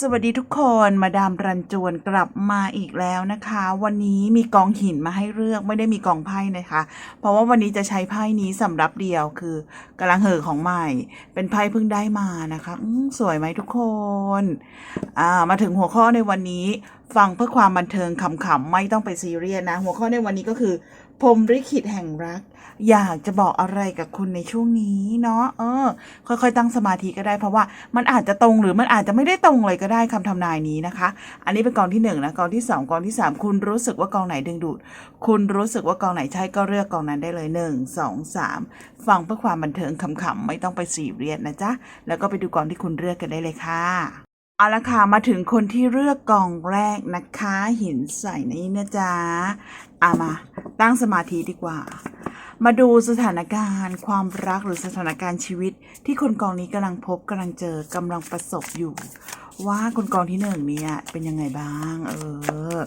สวัสดีทุกคนมาดามรันจวนกลับมาอีกแล้วนะคะ วันนี้มีกองหินมาให้เลือกไม่ได้มีกองไพ่นะคะ เพราะว่าวันนี้จะใช้ไพ่นี้สำหรับเดียวคือกำลังเหอของใหม่ เป็นไพ่เพิ่งได้มานะคะสวยไหมทุกคนอ่ามาถึงหัวข้อในวันนี้ ฟังเพื่อความบันเทิงขำๆไม่ต้องไปซีเรียสนะ หัวข้อในวันนี้ก็คือ พรมลิขิตแห่งรัก อยากจะบอกอะไรกับคุณในช่วงนี้เนาะเออ ค่อยๆ ตั้งสมาธิก็ได้เพราะว่ามันอาจจะตรงหรือมันอาจจะไม่ได้ตรงเลยก็ได้คำทำนายนี้นะคะ อันนี้เป็นกองที่หนึ่งนะกองที่สองกองที่สามคุณรู้สึกว่ากองไหนดึงดูด คุณรู้สึกว่ากองไหนใช่ก็เลือกกองนั้นได้เลยหนึ่งสองสามฟังเพื่อความบันเทิงขำๆไม่ต้องไปสีเรียสนะจ๊ะแล้วก็ไปดูกองที่คุณเลือกกันได้เลยค่ะเอาละค่ะ มาถึงคนที่เลือกกองแรกนะคะ หินใส่นี่นะจ๊ะอามา ตั้งสมาธิดีกว่า มาดูสถานการณ์ ความรักหรือสถานการณ์ชีวิต ที่คนกองนี้กำลังพบกำลังเจอกำลังประสบอยู่ ว่าคนกองที่หนึ่งเนี่ยเป็นยังไงบ้าง เออ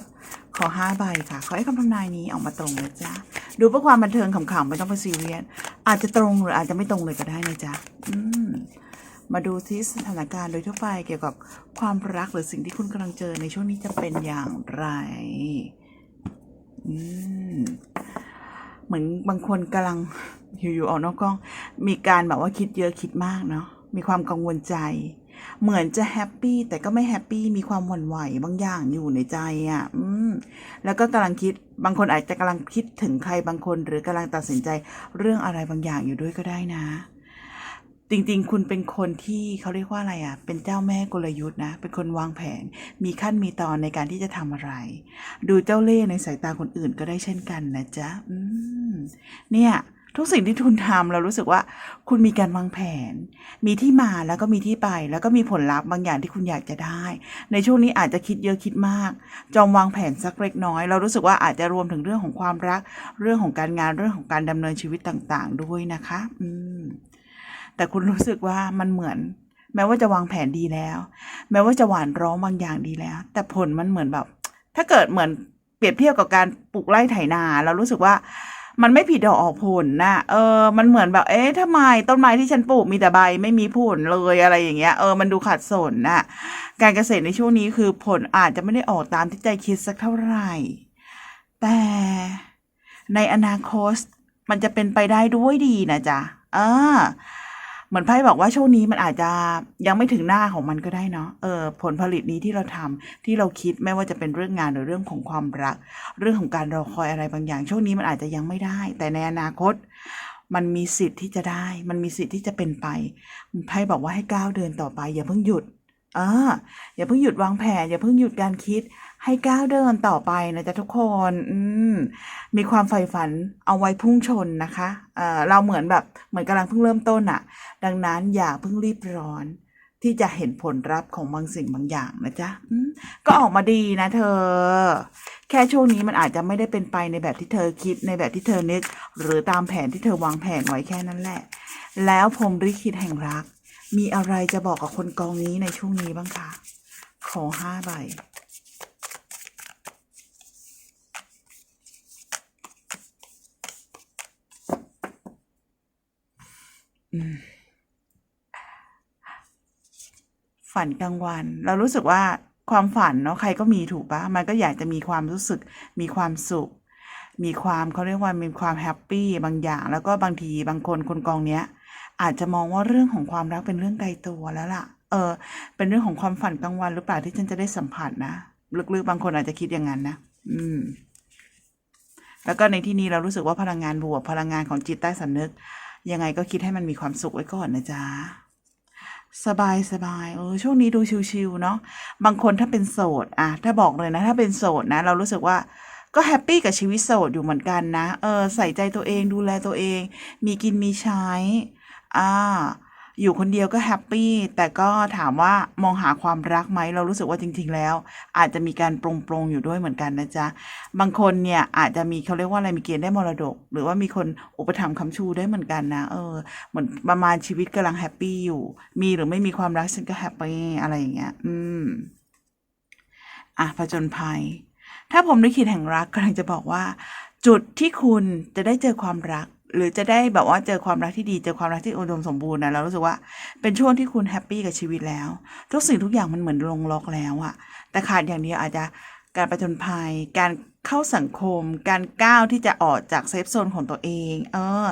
ขอห้าใบค่ะ ขอให้คำทำนายนี้ออกมาตรงนะจ๊ะ ดูเพื่อความบันเทิงขำๆไม่ต้องไปซีเรียส อาจจะตรงหรืออาจจะไม่ตรงเลยก็ได้นะจ๊ะ อืมมาดูที่สถานการณ์โดยทั่วไปเกี่ยวกับความรักหรือสิ่งที่คุณกำลังเจอในช่วงนี้จะเป็นอย่างไร เหมือนบางคนกำลังอยู่ๆออกนอกกล้อง มีการแบบว่าคิดเยอะคิดมากเนาะมีความกังวลใจ เหมือนจะแฮปปี้แต่ก็ไม่แฮปปี้มีความหวั่นไหวบางอย่างอยู่ในใจอะ่ะ อืม แล้วก็กำลังคิดบางคนอาจจะกำลังคิดถึงใครบางคน หรือกำลังตัดสินใจเรื่องอะไรบางอย่างอยู่ด้วยก็ได้นะ จริงๆ คุณเป็นคนที่เขาเรียกว่าอะไรอะ เป็นเจ้าแม่กลยุทธ์นะ เป็นคนวางแผน มีขั้นมีตอนในการที่จะทำอะไร ดูเจ้าเล่ห์ในสายตาคนอื่นก็ได้เช่นกันนะจ๊ะอืมเนี่ย ทุกสิ่งที่คุณทำเรารู้สึกว่า คุณมีการวางแผน มีที่มาแล้วก็มีที่ไป แล้วก็มีผลลัพธ์บางอย่างที่คุณอยากจะได้ ในช่วงนี้อาจจะคิดเยอะคิดมาก จอมวางแผนสักเล็กน้อย เรารู้สึกว่าอาจจะรวมถึงเรื่องของความรัก เรื่องของการงาน เรื่องของการดำเนินชีวิตต่าง ๆ ด้วยนะคะ อืม แต่คุณรู้สึกว่ามันเหมือน แม้ว่าจะวางแผนดีแล้ว แม้ว่าจะหวานร้องบางอย่างดีแล้ว แต่ผลมันเหมือนแบบ ถ้าเกิดเหมือนเปรียบเทียบกับการปลูกไร่ไถนาเรารู้สึกว่ามันไม่ผิดดอกออกผลนะเออ มันเหมือนแบบ เอ๊ะทำไมต้นไม้ที่ฉันปลูกมีแต่ใบ ไม่มีผลเลยอะไรอย่างเงี้ย เออ มันดูขัดสนนะการเกษตรในช่วงนี้คือผลอาจจะไม่ได้ออกตามที่ใจคิดสักเท่าไหร่ แต่ในอนาคตมันจะเป็นไปได้ด้วยดีนะจ๊ะ เออ เหมือนไพ่บอกว่าช่วงนี้มันอาจจะยังไม่ถึงหน้าของมันก็ได้เนาะเออผลผลิตนี้ที่เราทำที่เราคิดไม่ว่าจะเป็นเรื่องงานหรือเรื่องของความรัก เรื่องของการรอคอยอะไรบางอย่าง ช่วงนี้มันอาจจะยังไม่ได้ แต่ในอนาคต มันมีสิทธิ์ที่จะได้ มันมีสิทธิ์ที่จะเป็นไปไพ่บอกว่าให้ก้าวเดินต่อไป อย่าเพิ่งหยุดเอออย่าเพิ่งหยุดวางแผนอย่าเพิ่งหยุดการคิด ให้ก้าวเดินต่อไปนะจ๊ะทุกคน อืม มีความใฝ่ฝันเอาไว้พุ่งชนนะคะ เอ่อ เราเหมือนแบบเหมือนกำลังเพิ่งเริ่มต้นอะดังนั้นอย่าเพิ่งรีบร้อน ที่จะเห็นผลลัพธ์ของบางสิ่งบางอย่างนะจ๊ะก็ออกมาดีนะเธอ แค่ช่วงนี้มันอาจจะไม่ได้เป็นไปในแบบที่เธอคิดในแบบที่เธอนึก หรือตามแผนที่เธอวางแผนไว้แค่นั้นแหละ แล้วพรมลิขิตแห่งรัก มีอะไรจะบอกกับคนกองนี้ในช่วงนี้บ้างคะขอห้าใบ ฝันกลางวัน เรารู้สึกว่าความฝันเนาะใครก็มีถูกปะมันก็อยากจะมีความรู้สึกมีความสุข มีความเขาเรียกว่ามีความแฮปปี้บางอย่าง แล้วก็บางทีบางคนคนกองเนี้ย อาจจะมองว่าเรื่องของความรักเป็นเรื่องไกลตัวแล้วล่ะ เออ เป็นเรื่องของความฝันกลางวันหรือเปล่าที่ฉันจะได้สัมผัสนะลึกๆบางคนอาจจะคิดอย่างนั้นนะอืม แล้วก็ในที่นี้เรารู้สึกว่าพลังงานบวกพลังงานของจิตใต้สำนึก ยังไงก็คิดให้มันมีความสุขไว้ก่อนนะจ๊ะสบายสบายเออช่วงนี้ดูชิวๆเนาะบางคนถ้าเป็นโสดอะถ้าบอกเลยนะ ถ้าเป็นโสดนะ เรารู้สึกว่าก็แฮปปี้กับชีวิตโสดอยู่เหมือนกันนะ เออ ใส่ใจตัวเองดูแลตัวเอง มีกินมีใช้ อ่า อยู่คนเดียวก็แฮปปี้แต่ก็ถามว่ามองหาความรักไหมเรารู้สึกว่าจริง ๆ แล้ว อาจจะมีการปรงปรงๆอยู่ด้วยเหมือนกันนะจ๊ะบางคนเนี่ยอาจจะมีเขาเรียกว่าอะไรมีเกณฑ์ได้มรดก หรือว่ามีคนอุปถัมภ์คำชูได้เหมือนกันนะเออเหมือนประมาณชีวิตกำลังแฮปปี้อยู่ มีหรือไม่มีความรักฉันก็แฮปปี้อะไรอย่างเงี้ยอืมอะผจญภัย ถ้าผมได้คิดแห่งรักกำลังจะบอกว่า จุดที่คุณจะได้เจอความรัก หรือจะได้แบบว่าเจอความรักที่ดีเจอความรักที่อุดมสมบูรณ์นะเรารู้สึกว่าเป็นช่วงที่คุณแฮปปี้กับชีวิตแล้ว ทุกสิ่งทุกอย่างมันเหมือนลงล็อกแล้วอะแต่ขาดอย่างเดียวอาจจะการประจนภัย การเข้าสังคม การก้าวที่จะออกจากเซฟโซนของตัวเอง เออ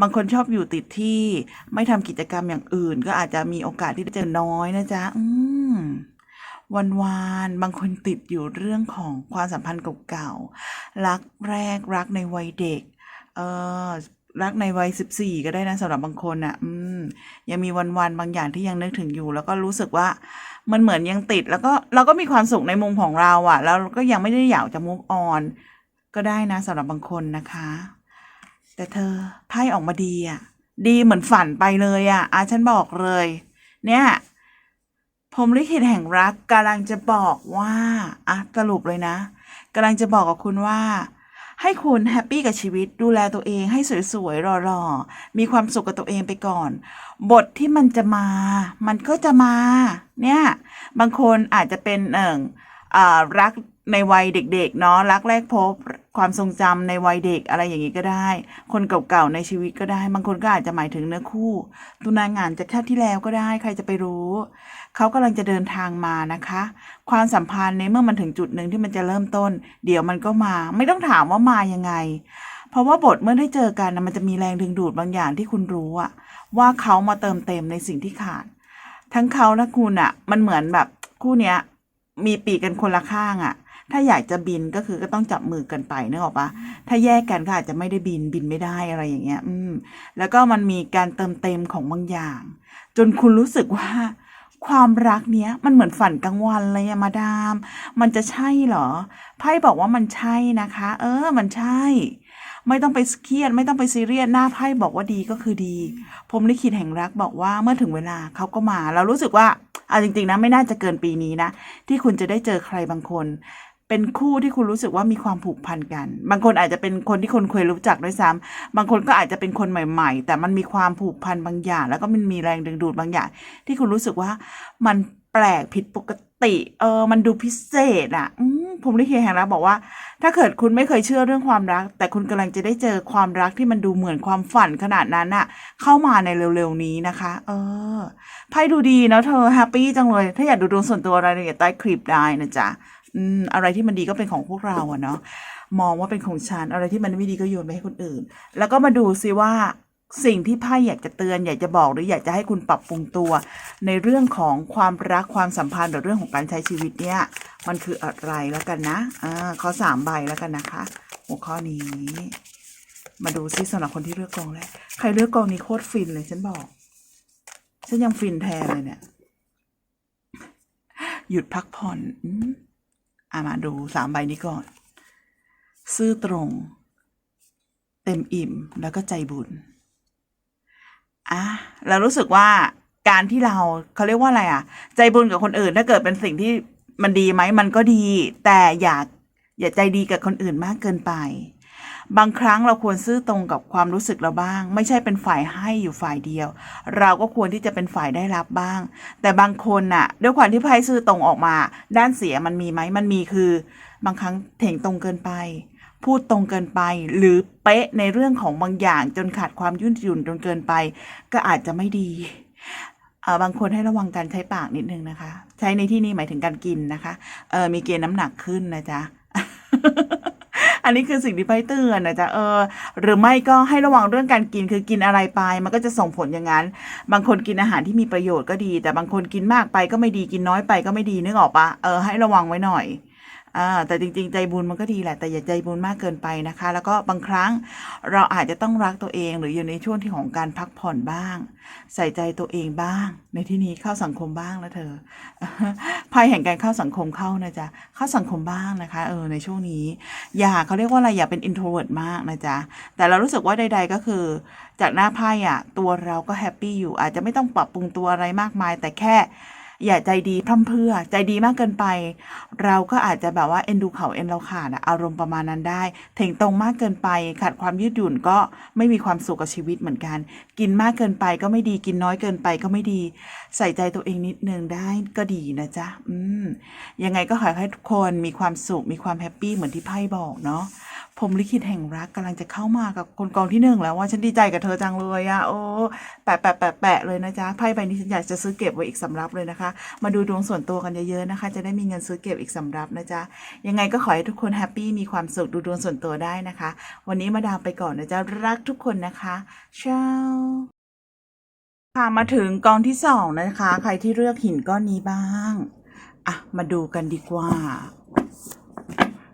บางคนชอบอยู่ติดที่ไม่ทำกิจกรรมอย่างอื่น ก็อาจจะมีโอกาสที่จะเจอน้อยนะจ๊ะ อืมวันวานบางคนติดอยู่เรื่องของความสัมพันธ์เก่าๆรักแรกรักในวัยเด็ก เออ รักในวัยสิบสี่ก็ได้นะสำหรับบางคนอะ อืม ยังมีวันๆบางอย่างที่ยังนึกถึงอยู่ แล้วก็รู้สึกว่ามันเหมือนยังติด แล้วก็เราก็มีความสุขในมุมของเราอะ แล้วก็ยังไม่ได้อยากจะ move on ก็ได้นะสำหรับบางคนนะคะ แต่เธอไพ่ออกมาดีอะ ดีเหมือนฝันไปเลยอะอาฉันบอกเลย เนี่ยผมลิขิตแห่งรักกำลังจะบอกว่าอะสรุปเลยนะกำลังจะบอกกับคุณว่า ให้คุณแฮปปี้กับชีวิตดูแลตัวเองให้สวยๆหล่อๆมีความสุขกับตัวเองไปก่อน บทที่มันจะมา มันก็จะมา เนี่ย บางคนอาจจะเป็นเอ่งอรักในวัยเด็ก ๆ เนาะรักแรกพบความทรงจำในวัยเด็กอะไรอย่างนี้ก็ได้ คนเก่าๆในชีวิตก็ได้ บางคนก็อาจจะหมายถึงเนื้อคู่ตุนางานจากชาติที่แล้วก็ได้ใครจะไปรู้ เขากำลังจะเดินทางมานะคะ ความสัมพันธ์ในเมื่อมันถึงจุดหนึ่งที่มันจะเริ่มต้น เดี๋ยวมันก็มา ไม่ต้องถามว่ามายังไง เพราะว่าบทเมื่อได้เจอกันนะมันจะมีแรงดึงดูดบางอย่างที่คุณรู้อะว่าเขามาเติมเต็มในสิ่งที่ขาด ทั้งเขาและคุณอะมันเหมือนแบบคู่เนี้ยมีปีกกันคนละข้างอะ ถ้าอยากจะบินก็คือก็ต้องจับมือกันไปนึกออกปะถ้าแยกกันก็อาจจะไม่ได้บินบินไม่ได้อะไรอย่างเงี้ย อืม แล้วก็มันมีการเติมเต็มของบางอย่าง จนคุณรู้สึกว่า ความรักเนี้ยมันเหมือนฝันกลางวันเลยอะมาดาม มันจะใช่เหรอไพ่บอกว่ามันใช่นะคะ เออ มันใช่ ไม่ต้องไปเครียดไม่ต้องไปซีเรียสหน้าไพ่บอกว่าดีก็คือดีผมลิขิตแห่งรักบอกว่าเมื่อถึงเวลาเขาก็มา เรารู้สึกว่าเอาจริงๆนะไม่น่าจะเกินปีนี้นะที่คุณจะได้เจอใครบางคน เป็นคู่ที่คุณรู้สึกว่ามีความผูกพันกัน บางคนอาจจะเป็นคนที่คนเคยรู้จักด้วยซ้ำบางคนก็อาจจะเป็นคนใหม่ ๆ แต่มันมีความผูกพันบางอย่าง แล้วก็มันมีแรงดึงดูดบางอย่าง ที่คุณรู้สึกว่ามันแปลกผิดปกติ เออ มันดูพิเศษอะอืมผมลิขิตแห่งรักบอกว่า ถ้าเกิดคุณไม่เคยเชื่อเรื่องความรัก แต่คุณกำลังจะได้เจอความรักที่มันดูเหมือนความฝันขนาดนั้นน่ะ เข้ามาในเร็วๆนี้นะคะ เออไพ่ดูดีเนาะเธอแฮปปี้จังเลย ถ้าอยากดูดวงส่วนตัวอะไรเนี่ยใต้คลิปได้นะจ๊ะ อืมอะไรที่มันดีก็เป็นของพวกเราอะเนาะมองว่าเป็นของฉันอะไรที่มันไม่ดีก็โยนไปให้คนอื่น แล้วก็มาดูซิว่าสิ่งที่ไพ่อยากจะเตือน อยากจะบอกหรืออยากจะให้คุณปรับปรุงตัว ในเรื่องของความรักความสัมพันธ์หรือเรื่องของการใช้ชีวิตเนี่ย มันคืออะไรแล้วกันนะอ่าข้อสามใบแล้วกันนะคะ หัวข้อนี้ มาดูซิสำหรับคนที่เลือกกองแรกใครเลือกกองนี้โคตรฟินเลยฉันบอก ฉันยังฟินแทนเลยเนี่ย หยุดพักผ่อนอ อามาดูสามใบนี้ก่อน ซื่อตรง เต็มอิ่มแล้วก็ใจบุญอะเรารู้สึกว่าการที่เราเขาเรียกว่าอะไรอะ ใจบุญกับคนอื่น ถ้าเกิดเป็นสิ่งที่มันดีไหมมันก็ดี แต่อย่าอย่าใจดีกับคนอื่นมากเกินไป บางครั้งเราควรซื่อตรงกับความรู้สึกเราบ้าง ไม่ใช่เป็นฝ่ายให้อยู่ฝ่ายเดียว เราก็ควรที่จะเป็นฝ่ายได้รับบ้าง แต่บางคนน่ะ ด้วยความที่ไพ่ซื่อตรงออกมา ด้านเสียมันมีไหมมันมีคือ บางครั้งเถ่งตรงเกินไปพูดตรงเกินไปหรือเป๊ะในเรื่องของบางอย่างจนขาดความยืดหยุ่นจนเกินไป ก็อาจจะไม่ดีเอ่อบางคนให้ระวังการใช้ปากนิดนึงนะคะ ใช้ในที่นี้หมายถึงการกินนะคะเออมีเกณฑ์น้ำหนักขึ้นนะจ๊ะ นนี้คือสิ่งที่ไพ่เตือนนะจ๊ะเออ หรือไม่ก็ให้ระวังเรื่องการกินคือกินอะไรไป มันก็จะส่งผลอย่างนั้น บางคนกินอาหารที่มีประโยชน์ก็ดี แต่บางคนกินมากไปก็ไม่ดีกินน้อยไปก็ไม่ดีนึกออกปะเออให้ระวังไว้หน่อย อ่าแต่จริง ๆ ใจบุญมันก็ดีแหละ แต่อย่าใจบุญมากเกินไปนะคะ แล้วก็บางครั้งเราอาจจะต้องรักตัวเองหรืออยู่ในช่วงที่ของการพักผ่อนบ้าง ใส่ใจตัวเองบ้าง ในที่นี้เข้าสังคมบ้างนะเธอภัยแห่งการเข้าสังคมเข้านะจ๊ะเข้าสังคมบ้างนะคะ เออในช่วงนี้ อย่าเขาเรียกว่าอะไรอย่าเป็น introvert มากนะจ๊ะแต่เรารู้สึกว่าใด ๆ ก็คือ จากหน้าไพ่อะ ตัวเราก็แฮปปี้อยู่อาจจะไม่ต้องปรับปรุงตัวอะไรมากมาย แต่แค่ อย่าใจดีพร่ำเพื่อใจดีมากเกินไป เราก็อาจจะแบบว่าเอ็นดูเขาเอ็นเราขาดอะอารมณ์ประมาณนั้นได้เถ่งตรงมากเกินไป ขาดความยืดหยุ่นก็ไม่มีความสุขกับชีวิตเหมือนกัน กินมากเกินไปก็ไม่ดีกินน้อยเกินไปก็ไม่ดี ใส่ใจตัวเองนิดนึงได้ก็ดีนะจ๊ะอืมยังไงก็ขอให้ทุกคนมีความสุขมีความแฮปปี้เหมือนที่ไพ่บอกเนาะ ผมลิขิตแห่งรักกำลังจะเข้ามากับคนกองที่หนึ่งแล้วว่าฉันดีใจกับเธอจังเลยอะโอ้แปะแปะแปะแปะเลยนะจ๊ะไพ่ใบนี้ฉันอยากจะซื้อเก็บไว้อีกสำรับเลยนะคะ มาดูดวงส่วนตัวกันเยอะๆนะคะ จะได้มีเงินซื้อเก็บอีกสำรับนะจ๊ะยังไงก็ขอให้ทุกคนแฮปปี้มีความสุขดูดวงส่วนตัวได้นะคะ วันนี้มาดามไปก่อนนะจ๊ะรักทุกคนนะคะเช้าค่ะมาถึงกองที่สองนะคะ ใครที่เลือกหินก้อนนี้บ้าง อะ มาดูกันดีกว่า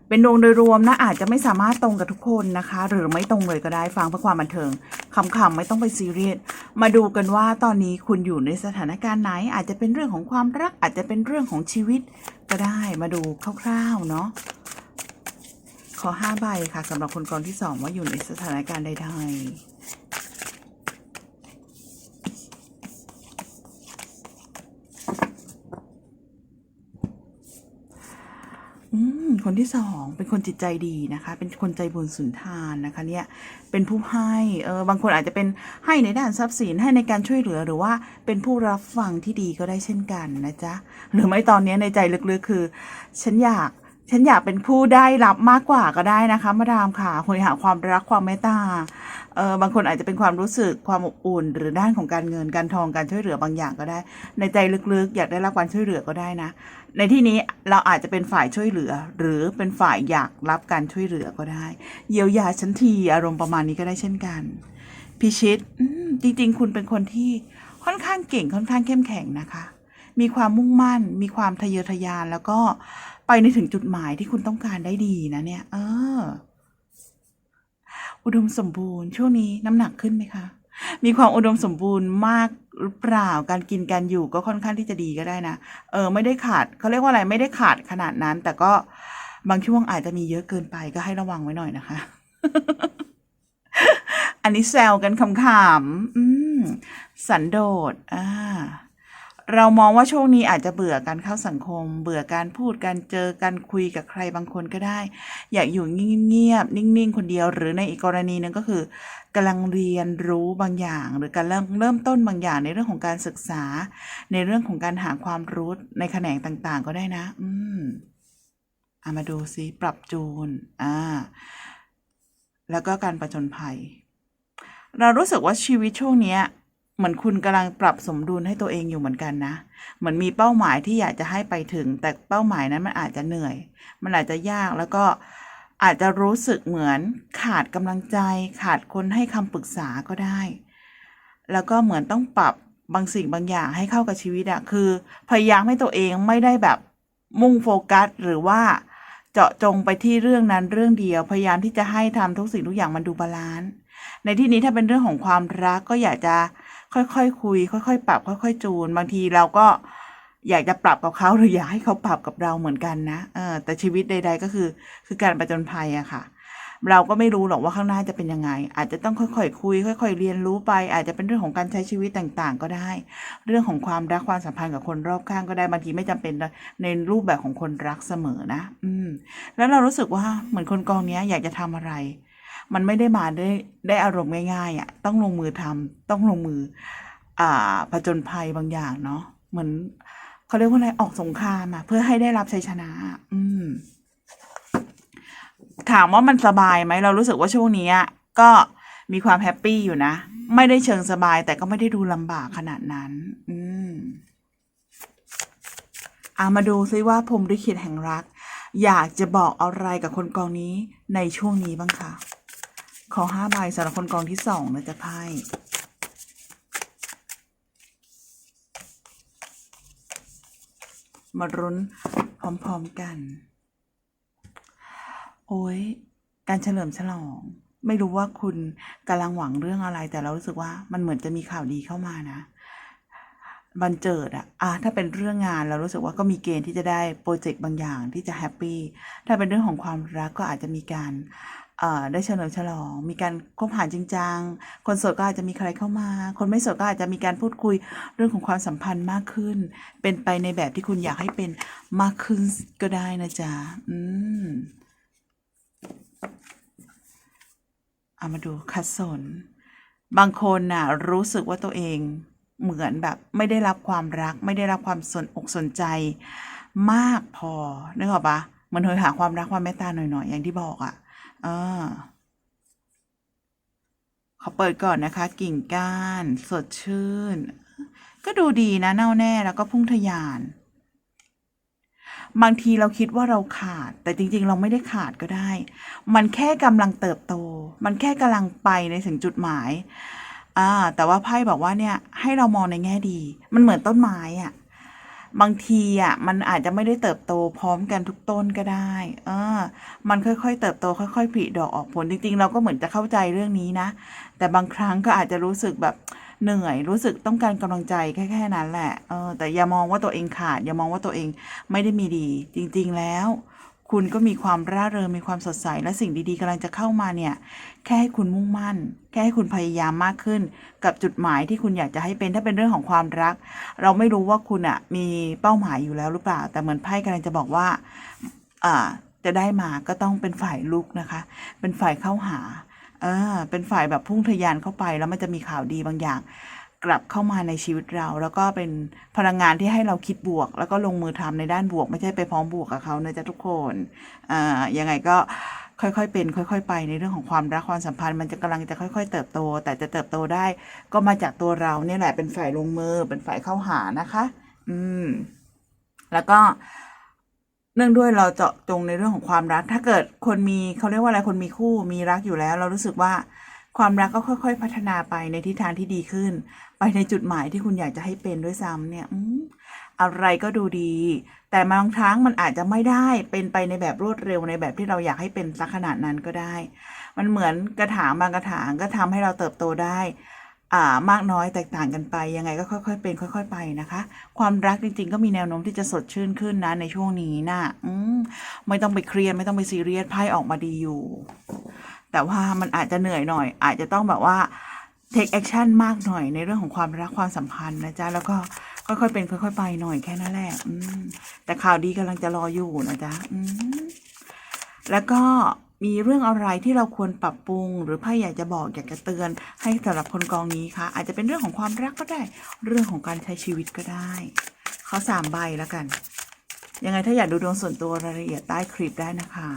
เป็นดวงโดยรวมนะอาจจะไม่สามารถตรงกับทุกคนนะคะ หรือไม่ตรงเลยก็ได้ฟังเพื่อความบันเทิงคำๆไม่ต้องไปซีเรียสมาดูกันว่าตอนนี้คุณอยู่ในสถานการณ์ไหน อาจจะเป็นเรื่องของความรัก อาจจะเป็นเรื่องของชีวิตก็ได้มาดูคร่าวๆเนาะขอห้าใบค่ะสำหรับคนกองที่สองว่าอยู่ในสถานการณ์ใดๆ อืม คนที่สองเป็นคนจิตใจดีนะคะ เป็นคนใจบุญสุนทานนะคะเนี่ยเป็นผู้ให้เออบางคนอาจจะเป็นให้ในด้านทรัพย์สินให้ในการช่วยเหลือหรือว่าเป็นผู้รับฟังที่ดีก็ได้เช่นกันนะจ๊ะหรือไม่ตอนนี้ในใจลึกๆคือ ฉันอยากฉันอยากเป็นผู้ได้รับมากกว่าก็ได้นะคะ มาดามค่ะคนหาความรักความเมตตา เออบางคนอาจจะเป็นความรู้สึกความอบอุ่น หรือด้านของการเงินการทองการช่วยเหลือบางอย่างก็ได้ ในใจลึกๆ อยากได้รับการช่วยเหลือก็ได้นะ ในที่นี้เราอาจจะเป็นฝ่ายช่วยเหลือ หรือเป็นฝ่ายอยากรับการช่วยเหลือก็ได้ เยียวยาฉันทีอารมณ์ประมาณนี้ก็ได้เช่นกัน พิชิตจริงๆ คุณเป็นคนที่ค่อนข้างเก่งค่อนข้างเข้มแข็งนะคะ มีความมุ่งมั่น มีความทะเยอทะยานแล้วก็ไปในถึงจุดหมายที่คุณต้องการได้ดีนะเนี่ย เออ อุดมสมบูรณ์ ช่วงนี้น้ำหนักขึ้นไหมคะ มีความอุดมสมบูรณ์มากหรือเปล่าการกินการอยู่ก็ค่อนข้างที่จะดีก็ได้นะ เออ ไม่ได้ขาดเขาเรียกว่าอะไรไม่ได้ขาดขนาดนั้น แต่ก็บางช่วงอาจจะมีเยอะเกินไปก็ให้ระวังไว้หน่อยนะคะ อันนี้แซวกันขำๆสันโดษอ่า เรามองว่าช่วงนี้อาจจะเบื่อการเข้าสังคม เบื่อการพูดการเจอการคุยกับใครบางคนก็ได้ อยากอยู่เงียบๆนิ่งๆ คนเดียว หรือในอีกกรณีหนึงก็คือกำลังเรียนรู้บางอย่าง หรือการเริ่มเริ่มต้นบางอย่างในเรื่องของการศึกษา ในเรื่องของการหาความรู้ในแขนงต่างๆ ก็ได้นะ อืมอะมาดูซิปรับจูนอ่าแล้วก็การประจนภัย เรารู้สึกว่าชีวิตช่วงเนี้ย เหมือนคุณกำลังปรับสมดุลให้ตัวเองอยู่เหมือนกันนะ เหมือนมีเป้าหมายที่อยากจะให้ไปถึง แต่เป้าหมายนั้นมันอาจจะเหนื่อย มันอาจจะยากแล้วก็อาจจะรู้สึกเหมือนขาดกำลังใจ ขาดคนให้คำปรึกษาก็ได้ แล้วก็เหมือนต้องปรับบางสิ่งบางอย่างให้เข้ากับชีวิตอะคือ พยายามให้ตัวเองไม่ได้แบบมุ่งโฟกัสหรือว่าเจาะจงไปที่เรื่องนั้นเรื่องเดียว พยายามที่จะให้ทำทุกสิ่งทุกอย่างมันดูบาลานซ์ในที่นี้ถ้าเป็นเรื่องของความรักก็อยากจะ ค่อยๆคคุย ค่อยๆปรับ ค่อย ๆ จูน บางทีเราก็อยากจะปรับกับเขาหรืออยากให้เขาปรับกับเราเหมือนกันนะเออแต่ชีวิตใด ๆ ก็คือคือการประจนภัยอะค่ะ เราก็ไม่รู้หรอกว่าข้างหน้าจะเป็นยังไง อาจจะต้องค่อยๆคุย ค่อย ๆ เรียนรู้ไป อาจจะเป็นเรื่องของการใช้ชีวิตต่างๆ ก็ได้ เรื่องของความรักความสัมพันธ์กับคนรอบข้างก็ได้บางทีไม่จำเป็นในรูปแบบของคนรักเสมอนะ อืม แล้วเรารู้สึกว่าเหมือนคนกองเนี้ยอยากจะทำอะไร มันไม่ได้มาได้ได้อารมณ์ง่ายๆอะต้องลงมือทำต้องลงมือ อ่าผจญภัยบางอย่างเนาะเหมือนเขาเรียกว่าอะไรออกสงครามอะเพื่อให้ได้รับชัยชนะ อืม ถามว่ามันสบายไหมเรารู้สึกว่าช่วงนี้ก็มีความแฮปปี้อยู่นะ ไม่ได้เชิงสบายแต่ก็ไม่ได้ดูลำบากขนาดนั้น อืมอามาดูซิว่าพรมลิขิตแห่งรัก อยากจะบอกอะไรกับคนกองนี้ในช่วงนี้บ้างคะ ขอห้าใบสำหรับคนกองที่สองนะจ๊ะไพ่มารุ้นพร้อมๆกัน โอ้ย การเฉลิมฉลอง ไม่รู้ว่าคุณกำลังหวังเรื่องอะไร แต่เรารู้สึกว่ามันเหมือนจะมีข่าวดีเข้ามานะ บันเจิดอะอะถ้าเป็นเรื่องงานเรารู้สึกว่าก็มีเกณฑ์ที่จะได้โปรเจกต์บางอย่างที่จะแฮปปี้ ถ้าเป็นเรื่องของความรักก็อาจจะมีการ ได้เฉลิมฉลอง มีการคบหาจริงจัง คนโสดก็อาจจะมีใครเข้ามา คนไม่โสดก็อาจจะมีการพูดคุยเรื่องของความสัมพันธ์มากขึ้น เป็นไปในแบบที่คุณอยากให้เป็นมากขึ้นก็ได้นะจ๊ะ อืมเอามาดูคัดสน บางคนน่ะ รู้สึกว่าตัวเองเหมือนแบบไม่ได้รับความรัก ไม่ได้รับความสนอกสนใจ มากพอนึกออกปะเหมันเคยหาความรักความเมตตาหน่อยๆ อย่างที่บอกอะ่ะ อ่าขอเปิดก่อนนะคะ กิ่งก้าน สดชื่น ก็ดูดีนะแน่วแน่แล้วก็พุ่งทะยาน บางทีเราคิดว่าเราขาด แต่จริง ๆ เราไม่ได้ขาดก็ได้ มันแค่กำลังเติบโต มันแค่กำลังไปในถึงจุดหมายอ่าแต่ว่าไพ่บอกว่าเนี่ย ให้เรามองในแง่ดี มันเหมือนต้นไม้อะ บางทีอะมันอาจจะไม่ได้เติบโตพร้อมกันทุกต้นก็ได้เออมันค่อยๆ เติบโตค่อยๆผลิดอกออกผลจริง ๆ เราก็เหมือนจะเข้าใจเรื่องนี้นะ แต่บางครั้งก็อาจจะรู้สึกแบบเหนื่อยรู้สึกต้องการกำลังใจแค่แค่นั้นแหละเออแต่อย่ามองว่าตัวเองขาด อย่ามองว่าตัวเองไม่ได้มีดี จริง ๆ แล้ว คุณก็มีความร่าเริงมีความสดใสและสิ่งดีๆกำลังจะเข้ามาเนี่ย แค่ให้คุณมุ่งมั่น แค่ให้คุณพยายามมากขึ้น กับจุดหมายที่คุณอยากจะให้เป็นถ้าเป็นเรื่องของความรัก เราไม่รู้ว่าคุณอะมีเป้าหมายอยู่แล้วหรือเปล่า แต่เหมือนไพ่กำลังจะบอกว่าอ่าจะได้มาก็ต้องเป็นฝ่ายลุกนะคะ เป็นฝ่ายเข้าหาเออเป็นฝ่ายแบบพุ่งทะยานเข้าไปแล้วมันจะมีข่าวดีบางอย่าง กลับเข้ามาในชีวิตเรา แล้วก็เป็นพลังงานที่ให้เราคิดบวก แล้วก็ลงมือทำในด้านบวก ไม่ใช่ไปพร้อมบวกกับเขานะจ๊ะทุกคนอ่ายังไงก็ค่อยๆ เป็น ค่อย ๆ ไปในเรื่องของความรักความสัมพันธ์มันจะกำลังจะค่อย ๆ เติบโต แต่จะเติบโตได้ ก็มาจากตัวเราเนี่ยแหละเป็นฝ่ายลงมือเป็นฝ่ายเข้าหานะคะ อืม แล้วก็เนื่องด้วยเราเจาะจงในเรื่องของความรัก ถ้าเกิดคนมีเขาเรียกว่าอะไรคนมีคู่มีรักอยู่แล้ว เรารู้สึกว่า ความรักก็ค่อย ๆ พัฒนาไปในทิศทางที่ดีขึ้น ไปในจุดหมายที่คุณอยากจะให้เป็นด้วยซ้ำเนี่ยอืมอะไรก็ดูดี แต่บางครั้งมันอาจจะไม่ได้เป็นไปในแบบรวดเร็วในแบบที่เราอยากให้เป็นสักขนาดนั้นก็ได้ มันเหมือนกระถางบางกระถางก็ทำให้เราเติบโตได้อ่ามากน้อยแตกต่างกันไปยังไงก็ค่อยๆเป็น ค่อย ๆ ไปนะคะ ความรักจริง ๆ ก็มีแนวโน้มที่จะสดชื่นขึ้นนะในช่วงนี้นะอืมไม่ต้องไปเครียดไม่ต้องไปซีเรียสไพ่ออกมาดีอยู่ แต่ว่ามันอาจจะเหนื่อยหน่อย อาจจะต้องแบบว่า take action มากหน่อยในเรื่องของความรักความสัมพันธ์นะจ๊ะ แล้วก็ค่อยๆเป็นค่อยๆไปหน่อยแค่นั้นแหละแต่ข่าวดีกำลังจะรออยู่นะจ๊ะแล้วก็มีเรื่องอะไรที่เราควรปรับปรุง หรือไพ่อยากจะบอกอยากจะเตือน ให้สำหรับคนกองนี้คะอาจจะเป็นเรื่องของความรักก็ได้ เรื่องของการใช้ชีวิตก็ได้เขาสามใบแล้วกัน ยังไงถ้าอยากดูดวงส่วนตัวรายละเอียดใต้คลิปได้นะคะ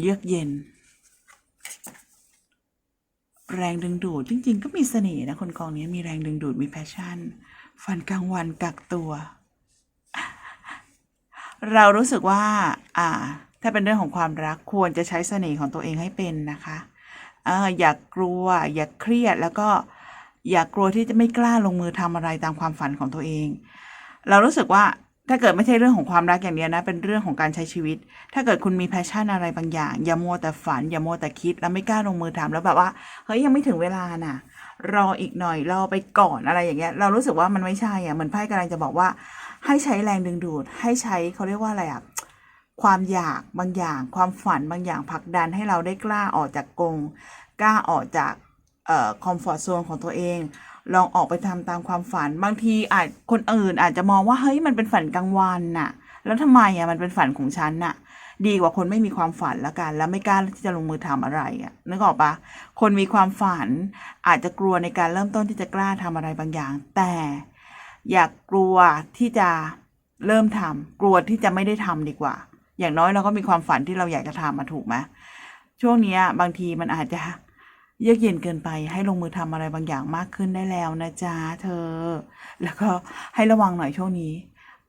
เยือกเย็น แรงดึงดูด จริง ๆ ก็มีเสน่ห์นะ คนกองนี้มีแรงดึงดูดมีแพชชั่น ฟันกลางวันกักตัว เรารู้สึกว่า อ่า ถ้าเป็นเรื่องของความรักควรจะใช้เสน่ห์ของตัวเองให้เป็นนะคะออย่ากกลัว อย่าเครียดแล้วก็อย่ากลัวที่จะไม่กล้าลงมือทำอะไรตามความฝันของตัวเอง เรารู้สึกว่า ถ้าเกิดไม่ใช่เรื่องของความรักอย่างเดียวนะ เป็นเรื่องของการใช้ชีวิต ถ้าเกิดคุณมีแพชชั่นอะไรบางอย่าง อย่ามัวแต่ฝัน อย่ามัวแต่คิด แล้วไม่กล้าลงมือทำแล้วแบบว่าเฮ้ยยังไม่ถึงเวลาน่ะ รออีกหน่อยรอไปก่อนอะไรอย่างเงี้ย เรารู้สึกว่ามันไม่ใช่อะเหมือนไพ่กำลังจะบอกว่า ให้ใช้แรงดึงดูด ให้ใช้เขาเรียกว่าอะไรอะความอยากบางอย่าง ความฝันบางอย่างผลักดันให้เราได้กล้าออกจากกรงกล้าออกจากเอ่อคอมฟอร์ทโซนของตัวเอง ลองออกไปทำตามความฝัน บางทีอาจคนอื่นอาจจะมองว่าเฮ้ยมันเป็นฝันกลางวันน่ะ แล้วทำไมอะมันเป็นฝันของฉันน่ะ ดีกว่าคนไม่มีความฝันละกัน แล้วไม่กล้าที่จะลงมือทำอะไรอะนึกออกปะคนมีความฝัน อาจจะกลัวในการเริ่มต้นที่จะกล้าทำอะไรบางอย่าง แต่อย่ากกลัวที่จะเริ่มทำกลัวที่จะไม่ได้ทำดีกว่า อย่างน้อยเราก็มีความฝันที่เราอยากจะทำมาถูกไหมช่วงนี้บางทีมันอาจจะ เยือกเย็นเกินไปให้ลงมือทำอะไรบางอย่างมากขึ้นได้แล้วนะจ๊ะเธอ แล้วก็ให้ระวังหน่อยช่วงนี้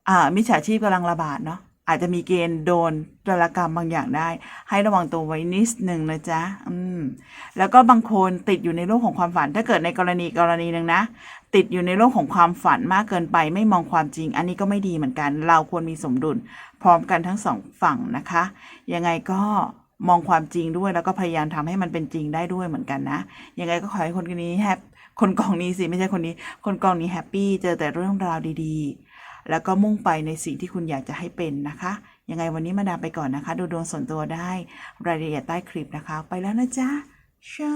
อ่า มิจฉาชีพกำลังระบาดเนาะอาจจะมีเกณฑ์โดนจรกรรมบางอย่างได้ ให้ระวังตัวไว้นิดหนึ่งนะจ๊ะอืมแล้วก็บางคนติดอยู่ในโลกของความฝัน ถ้าเกิดในกรณีกรณีหนึ่งนะ ติดอยู่ในโลกของความฝันมากเกินไป ไม่มองความจริง อันนี้ก็ไม่ดีเหมือนกัน เราควรมีสมดุล พร้อมกันทั้งสองฝั่งนะคะ ยังไงก็ มองความจริงด้วยแล้วก็พยายามทำให้มันเป็นจริงได้ด้วยเหมือนกันนะยังไงก็ขอให้คนนนี้แฮปคนกองนี้สิไม่ใช่คนนี้ คนกองนี้แฮปปี้เจอแต่เรื่องราวดีๆ แล้วก็มุ่งไปในสิ่งที่คุณอยากจะให้เป็นนะคะยังไงวันนี้มาดามไปก่อนนะคะ ดูดวงส่วนตัวได้รายละเอียดใต้คลิปนะคะ ไปแล้วนะจ๊ะเช้า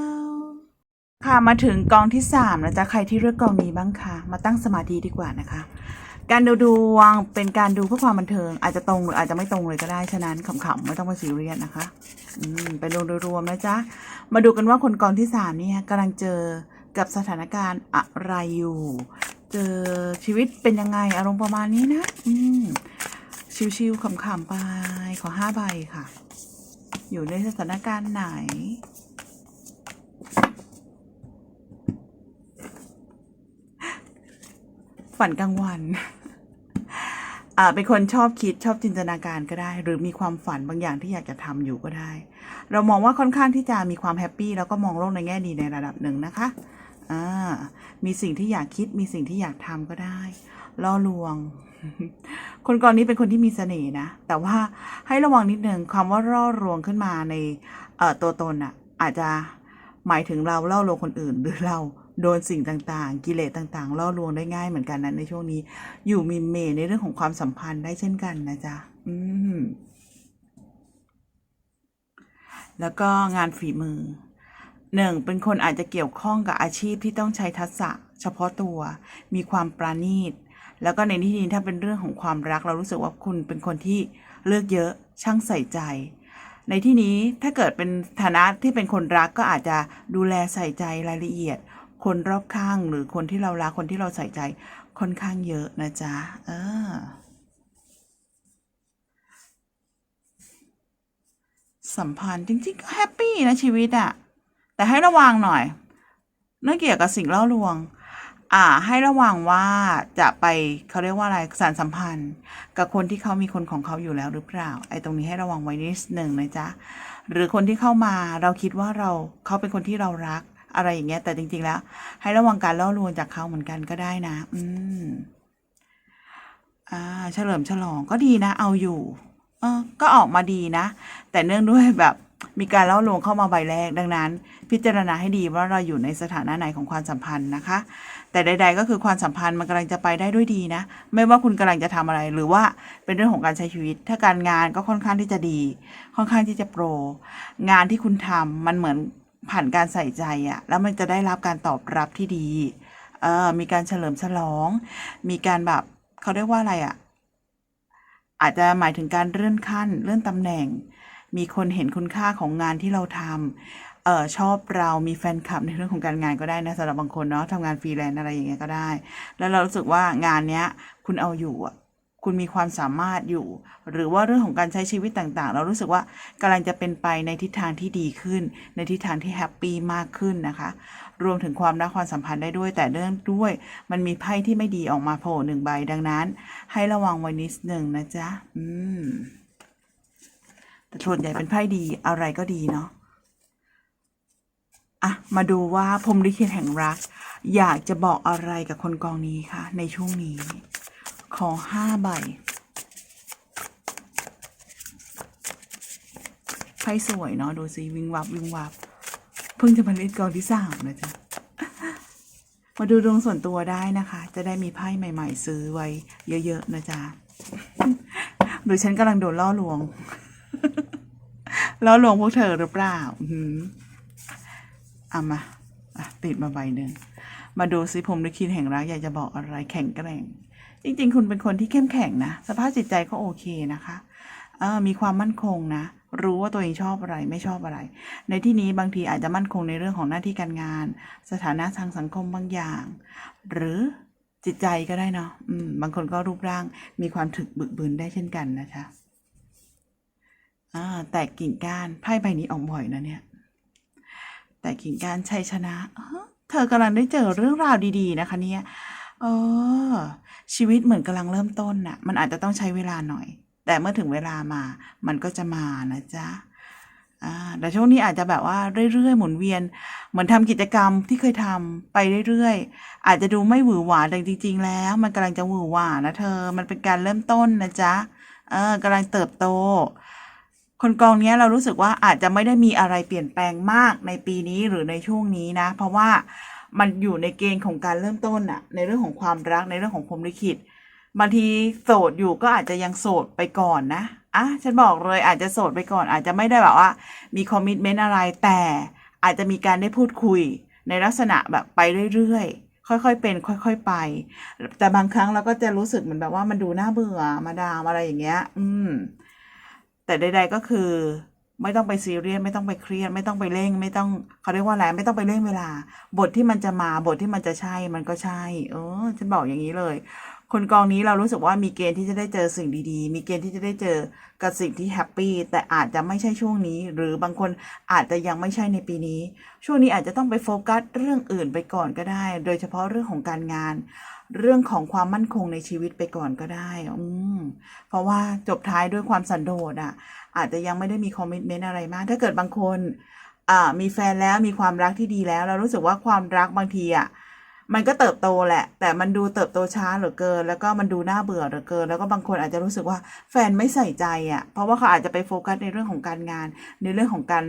ค่ะมาถึงกองที่สามนะจ๊ะใครที่เลือกกองนี้บ้างคะมาตั้งสมาธิดีกว่านะคะ การดูดวงเป็นการดูเพื่อความบันเทิง อาจจะตรงหรืออาจจะไม่ตรงเลยก็ได้ ฉะนั้นขำๆไม่ต้องไปซีเรียสนะคะอืมไปดูโดยรวมนะจ๊ะ มาดูกันว่าคนกองที่สามเนี่ยกำลังเจอกับสถานการณ์อะไรอยู่ เจอชีวิตเป็นยังไงอารมณ์ประมาณนี้นะ อืมชิวๆขำๆไปขอห้าใบค่ะ อยู่ในสถานการณ์ไหน ฝันกลางวันอ่าเป็นคนชอบคิดชอบจินตนาการก็ได้ หรือมีความฝันบางอย่างที่อยากจะทำอยู่ก็ได้ เรามองว่าค่อนข้างที่จะมีความแฮปปี้แล้วก็มองโลกในแง่ดีในระดับหนึ่งนะคะอ่ามีสิ่งที่อยากคิดมีสิ่งที่อยากทำก็ได้ล่อลวง คนกรนี้เป็นคนที่มีเสน่ห์นะ แต่ว่าให้ระวังนิดนึงคำว่าล่อลวงขึ้นมาในตัวตนอะอาจจะหมายถึงเราล่อลวงคนอื่นหรือเรา โดนสิ่งต่างๆ กิเลสต่างๆ ล่อลวงได้ง่ายเหมือนกันนะในช่วงนี้ อยู่มีเมในเรื่องของความสัมพันธ์ได้เช่นกันนะจ๊ะ อืม แล้วก็งานฝีมือหนึ่งเป็นคนอาจจะเกี่ยวข้องกับอาชีพที่ต้องใช้ทักษะ เฉพาะตัว มีความปราณีต แล้วก็ในที่นี้ถ้าเป็นเรื่องของความรักเรารู้สึกว่าคุณเป็นคนที่เลือกเยอะช่างใส่ใจ ในที่นี้ถ้าเกิดเป็นฐานะที่เป็นคนรักก็อาจจะดูแลใส่ใจรายละเอียด คนรอบข้างหรือคนที่เรารักคนที่เราใส่ใจค่อนข้างเยอะนะจ๊ะเออสัมพันธ์จริงๆก็แฮปปี้นะชีวิตอะแต่ให้ระวังหน่อย เนื่องเกี่ยวกับสิ่งล่อลวง อ่า ให้ระวังว่าจะไปเขาเรียกว่าอะไรสารสัมพันธ์ กับคนที่เขามีคนของเขาอยู่แล้วหรือเปล่า ไอ้ตรงนี้ให้ระวังไว้นิดหนึ่งนะจ๊ะหรือคนที่เข้ามาเราคิดว่าเราเขาเป็นคนที่เรารัก อะไรอย่างเงี้ย แต่จริง ๆ แล้ว ให้ระวังการล่อลวงจากเขาเหมือนกันก็ได้นะ อืม อ่า เฉลิมฉลองก็ดีนะ เอาอยู่ เออ ก็ออกมาดีนะ แต่เนื่องด้วยแบบมีการล่อลวงเข้ามาใบแรก ดังนั้น พิจารณาให้ดีว่าเราอยู่ในสถานะไหนของความสัมพันธ์นะคะ แต่ใด ๆ ก็คือความสัมพันธ์มันกำลังจะไปได้ด้วยดีนะ ไม่ว่าคุณกำลังจะทำอะไร หรือว่าเป็นเรื่องของการใช้ชีวิต ถ้าการงานก็ค่อนข้างที่จะดี ค่อนข้างที่จะโปร งานที่คุณทำมันเหมือน ผ่านการใส่ใจอะแล้วมันจะได้รับการตอบรับที่ดีเออมีการเฉลิมฉลอง มีการแบบเขาเรียกว่าอะไรอะอาจจะหมายถึงการเลื่อนขั้น เลื่อนตำแหน่ง มีคนเห็นคุณค่าของงานที่เราทำเออชอบเรามีแฟนคลับในเรื่องของการงานก็ได้นะสำหรับบางคนเนาะทำงานฟรีแลนซ์อะไรอย่างเงี้ยก็ได้ แล้วเรารู้สึกว่างานเนี้ย คุณเอาอยู่อะ คุณมีความสามารถอยู่ หรือว่าเรื่องของการใช้ชีวิตต่างๆ เรารู้สึกว่ากำลังจะเป็นไปในทิศทางที่ดีขึ้น ในทิศทางที่แฮปปี้มากขึ้นนะคะ รวมถึงความรักความสัมพันธ์ได้ด้วย แต่เรื่องด้วย มันมีไพ่ที่ไม่ดีออกมาโผล่หนึ่งใบดังนั้น ให้ระวังไว้นิดหนึ่งนะจ๊ะอืมแต่ส่วนใหญ่เป็นไพ่ดีอะไรก็ดีเนาะอะมาดูว่าพรมลิขิตแห่งรัก อยากจะบอกอะไรกับคนกองนี้ค่ะในช่วงนี้ ขอห้าใบไพ่สวยเนาะดูสิวิงวับวิงวับ เพิ่งจะมาเล่นกองที่สามนะจ๊ะ มาดูดวงส่วนตัวได้นะคะ จะได้มีไพ่ใหม่ ๆ ซื้อไว้เยอะ ๆ นะจ๊ะหรือฉันกำลังโดนล่อลวง ล่อลวงพวกเธอหรือเปล่าอืออเอามาติดมาใบหนึ่งมาดูซิผมลิขิตแห่งรักอยากจะบอกอะไรแข็งแกร่ง จริงๆ คุณเป็นคนที่เข้มแข็งนะ สภาพจิตใจก็โอเคนะคะเออมีความมั่นคงนะ รู้ว่าตัวเองชอบอะไรไม่ชอบอะไร ในที่นี้บางทีอาจจะมั่นคงในเรื่องของหน้าที่การงาน สถานะทางสังคมบางอย่าง หรือจิตใจก็ได้เนาะบางคนก็รูปร่างมีความถึกบึกบืนได้เช่นกันนะคะแตกกิ่งก้านไพ่ใบนี้ออกบ่อยนะเนี่ย แต่กิ่งก้านชัยชนะ เธอกำลังได้เจอเรื่องราวดี ๆ นะคะเนี่ย เออ ชีวิตเหมือนกำลังเริ่มต้นน่ะ มันอาจจะต้องใช้เวลาหน่อย แต่เมื่อถึงเวลามา มันก็จะมานะจ๊ะอ่าแต่ช่วงนี้อาจจะแบบว่าเรื่อยๆ หมุนเวียน เหมือนทำกิจกรรมที่เคยทำไปเรื่อยๆ อาจจะดูไม่หวือหวาแต่จริง ๆ แล้ว มันกำลังจะหวือหวานะเธอ มันเป็นการเริ่มต้นนะจ๊ะ เออกำลังเติบโต คนกองนี้เรารู้สึกว่าอาจจะไม่ได้มีอะไรเปลี่ยนแปลงมากในปีนี้หรือในช่วงนี้นะ เพราะว่า มันอยู่ในเกณฑ์ของการเริ่มต้นอะในเรื่องของความรักในเรื่องของพรมลิขิตบางทีโสดอยู่ก็อาจจะยังโสดไปก่อนนะอะฉันบอกเลยอาจจะโสดไปก่อน อาจจะไม่ได้แบบว่า มีคอมมิชเมนต์อะไรแต่อาจจะมีการได้พูดคุย ในลักษณะแบบไปเรื่อยๆ ค่อยๆเป็น ค่อย ๆไป แต่บางครั้งเราก็จะรู้สึกเหมือนแบบว่ามันดูน่าเบื่อมาดามอะไรอย่างเงี้ย อืม แต่ใดๆก็คือ ไม่ต้องไปซีเรียสไม่ต้องไปเครียดไม่ต้องไปเร่ง ไม่ต้องเขาเรียกว่าอะไรไม่ต้องไปเร่งเวลา บทที่มันจะมาบทที่มันจะใช่มันก็ใช่ เออฉันบอกอย่างนี้เลย คนกองนี้เรารู้สึกว่ามีเกณฑ์ที่จะได้เจอสิ่งดีๆ มีเกณฑ์ที่จะได้เจอกับสิ่งที่แฮปปี้แต่อาจจะไม่ใช่ช่วงนี้ หรือบางคนอาจจะยังไม่ใช่ในปีนี้ ช่วงนี้อาจจะต้องไปโฟกัสเรื่องอื่นไปก่อนก็ได้ โดยเฉพาะเรื่องของการงาน เรื่องของความมั่นคงในชีวิตไปก่อนก็ได้ อืมเพราะว่าจบท้ายด้วยความสันโดษอะ อาจจะยังไม่ได้มีคอมมิชเมนต์อะไรมาก ถ้าเกิดบางคนมีแฟนแล้วมีความรักที่ดีแล้ว เรารู้สึกว่าความรักบางทีอะมันก็เติบโตแหละ แต่มันดูเติบโตช้าเหลือเกิน แล้วก็มันดูน่าเบื่อเหลือเกิน แล้วก็บางคนอาจจะรู้สึกว่าแฟนไม่ใส่ใจอะเพราะว่าเขาอาจจะไปโฟกัสในเรื่องของการงาน ในเรื่องของการ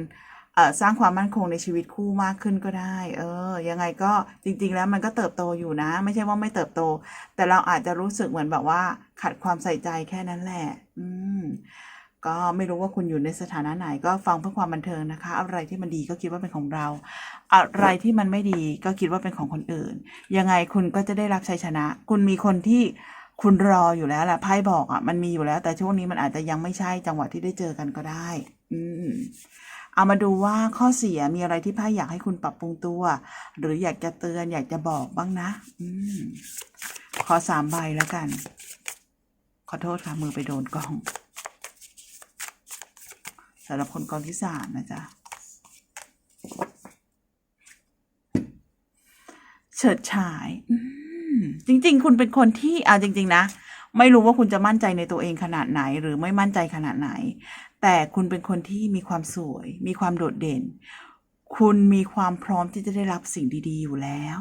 สร้างความมั่นคงในชีวิตคู่มากขึ้นก็ได้ เออ ยังไงก็จริง ๆ แล้วมันก็เติบโตอยู่นะ ไม่ใช่ว่าไม่เติบโต แต่เราอาจจะรู้สึกเหมือนแบบว่า ขาดความใส่ใจแค่นั้นแหละ อืม ก็ไม่รู้ว่าคุณอยู่ในสถานะไหนก็ฟังเพื่อความบันเทิงนะคะ อะไรที่มันดีก็คิดว่าเป็นของเรา อะไรที่มันไม่ดีก็คิดว่าเป็นของคนอื่น ยังไงคุณก็จะได้รับชัยชนะ คุณมีคนที่คุณรออยู่แล้วแหละไพ่บอกอะมันมีอยู่แล้ว แต่ช่วงนี้มันอาจจะยังไม่ใช่จังหวะที่ได้เจอกันก็ได้ อืมเอามาดูว่าข้อเสียมีอะไรที่ไพ่อยากให้คุณปรับปรุงตัว หรืออยากจะเตือนอยากจะบอกบ้างนะ อืมขอสามใบแล้วกัน ขอโทษค่ะมือไปโดนกล้อง สำหรับคนกองที่สามนะจ๊ะเฉิดฉายจริง ๆ คุณเป็นคนที่เอาจริง ๆ นะ ไม่รู้ว่าคุณจะมั่นใจในตัวเองขนาดไหน หรือไม่มั่นใจขนาดไหน แต่คุณเป็นคนที่มีความสวย มีความโดดเด่น คุณมีความพร้อมที่จะได้รับสิ่งดีๆ อยู่แล้ว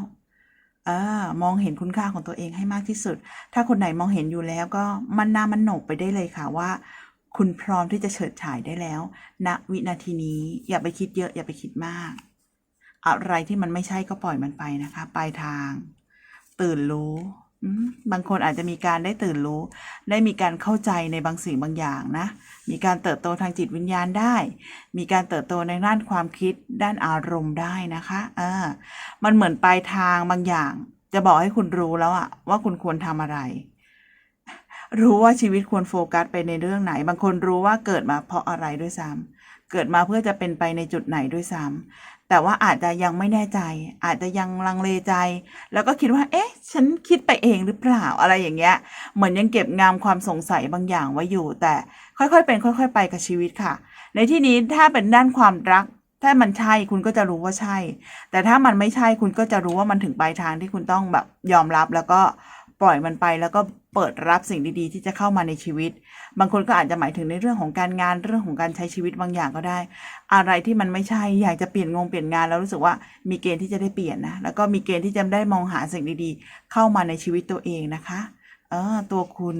เออมองเห็นคุณค่าของตัวเองให้มากที่สุด ถ้าคนไหนมองเห็นอยู่แล้วก็มันนามันหนกไปได้เลยค่ะว่า คุณพร้อมที่จะเฉิดฉายได้แล้วณวินาทีนี้อย่าไปคิดเยอะอย่าไปคิดมาก อะไรที่มันไม่ใช่ก็ปล่อยมันไปนะคะปลายทาง ตื่นรู้บางคนอาจจะมีการได้ตื่นรู้ ได้มีการเข้าใจในบางสิ่งบางอย่างนะ มีการเติบโตทางจิตวิญญาณได้ มีการเติบโตในด้านความคิดด้านอารมณ์ได้นะคะเออมันเหมือนปลายทางบางอย่าง จะบอกให้คุณรู้แล้วอะว่าคุณควรทำอะไร รู้ว่าชีวิตควรโฟกัสไปในเรื่องไหน บางคนรู้ว่าเกิดมาเพราะอะไรด้วยซ้ำเกิดมาเพื่อจะเป็นไปในจุดไหนด้วยซ้ำแต่ว่าอาจจะยังไม่แน่ใจ อาจจะยังลังเลใจ แล้วก็คิดว่า เอ๊ะ ฉันคิดไปเองหรือเปล่าอะไรอย่างเงี้ย เหมือนยังเก็บงามความสงสัยบางอย่างไว้อยู่ แต่ค่อยๆ เป็น ค่อย ๆ ไปกับชีวิตค่ะ ในที่นี้ถ้าเป็นด้านความรักถ้ามันใช่คุณก็จะรู้ว่าใช่ แต่ถ้ามันไม่ใช่คุณก็จะรู้ว่ามันถึงปลายทางที่คุณต้องแบบยอมรับแล้วก็ ปล่อยมันไปแล้วก็เปิดรับสิ่งดีๆ ที่จะเข้ามาในชีวิต บางคนก็อาจจะหมายถึงในเรื่องของการงานเรื่องของการใช้ชีวิตบางอย่างก็ได้ อะไรที่มันไม่ใช่อยากจะเปลี่ยนงงเปลี่ยนงานแล้วรู้สึกว่ามีเกณฑ์ที่จะได้เปลี่ยนนะแล้วก็มีเกณฑ์ที่จะได้มองหาสิ่งดีๆ เข้ามาในชีวิตตัวเองนะคะเออตัวคุณ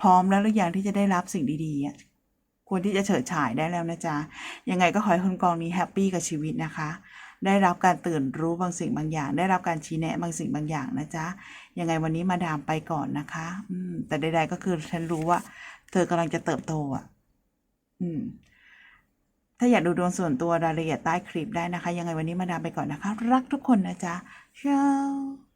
พร้อมแล้วหรือยังที่จะได้รับสิ่งดีๆควรที่จะเฉิดฉายได้แล้วนะจ๊ะยังไงก็ขอให้คนกองนี้แฮปปี้กับชีวิตนะคะได้รับการตื่นรู้บางสิ่งบางอย่าง ได้รับการชี้แนะบางสิ่งบางอย่างนะจ๊ะ ยังไงวันนี้มาดามไปก่อนนะคะ อืม แต่ใดๆก็คือฉันรู้ว่า เธอกำลังจะเติบโตอะ อืม ถ้าอยากดูดวงส่วนตัวรายละเอียดใต้คลิปได้นะคะ ยังไงวันนี้มาดามไปก่อนนะคะ รักทุกคนนะจ๊ะเช้า